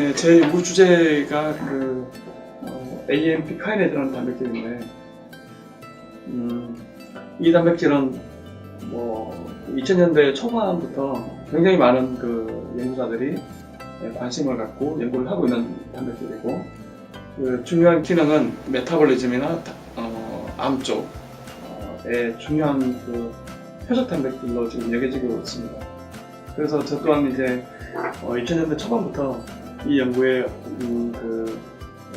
예, 제 연구 주제가 그 어, AMP 카이네드라는 단백질인데 음, 이 단백질은 뭐 2000년대 초반부터 굉장히 많은 그 연구자들이 예, 관심을 갖고 연구를 하고 있는 단백질이고 그 중요한 기능은 메타볼리즘이나 다- 어, 암 쪽의 중요한 그 표적 단백질로 지금 여겨지고 있습니다. 그래서 저 또한 이제 어, 2000년대 초반부터 이 연구에 음, 그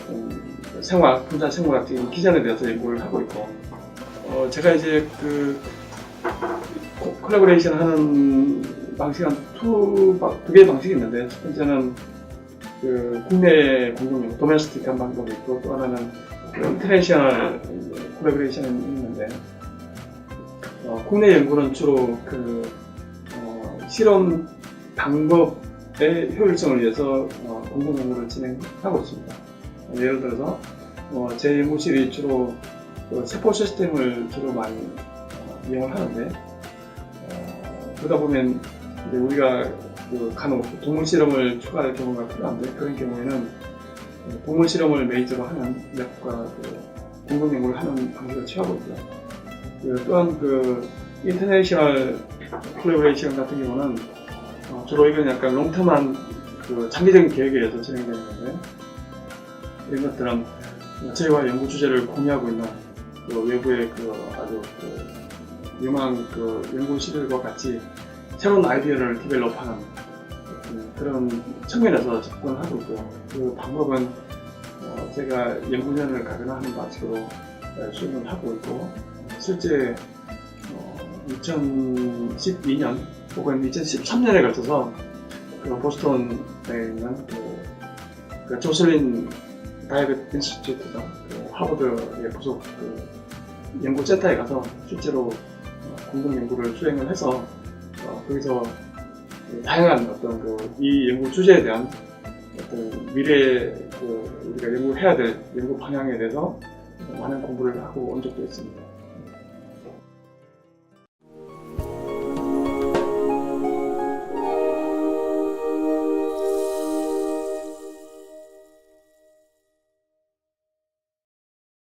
음, 생화학, 분자 생물학적인 기전에 대해서 연구를 하고 있고 어, 제가 이제 그 코- 콜라보레이션 하는 방식은 두, 바- 두 개의 방식이 있는데 첫 번째는 그 국내 공동연구, 도메스틱한 방법이 있고 또 하나는 그 인터내셔널 콜라보레이션이 있는데 어, 국내 연구는 주로 그 어, 실험 방법의 효율성을 위해서 어, 공동 연구를 진행하고 있습니다. 어, 예를 들어서 어, 제 연구실이 주로 그 세포 시스템을 주로 많이 어, 이용을 하는데 어, 그러다 보면 우리가 그 간혹 동물 실험을 추가할 경우가 필요한데 그런 경우에는 어, 동물 실험을 메이저로 하는 랩과 그 공동 연구를 하는 방식을 취하고 있고요. 그 또한 그 인터내셔널 콜라보레이션 같은 경우는 어, 주로 이건 약간 롱텀한 그 장기적인 계획에 의해서 진행되는 건데 이런 것들은 저희와 연구 주제를 공유하고 있는 그 외부의 그 아주 그 유망 그 연구실과 같이 새로운 아이디어를 디벨롭하는 그런 측면에서 접근을 하고 있고요. 그 방법은 어, 제가 연구년을 가거나 하는 방식으로 어, 수행을 하고 있고 실제 어, 2012년 혹은 2013년에 걸쳐서 그 보스턴에 있는 그, 그 조슬린 다이어트 인스티튜트가 그 하버드의 부속 그 연구 센터에 가서 실제로 어, 공동 연구를 수행을 해서 어, 거기서 그 다양한 어떤 그 이 연구 주제에 대한 어떤 미래 그 우리가 연구해야 될 연구 방향에 대해서 많은 공부를 하고 온 적도 있습니다.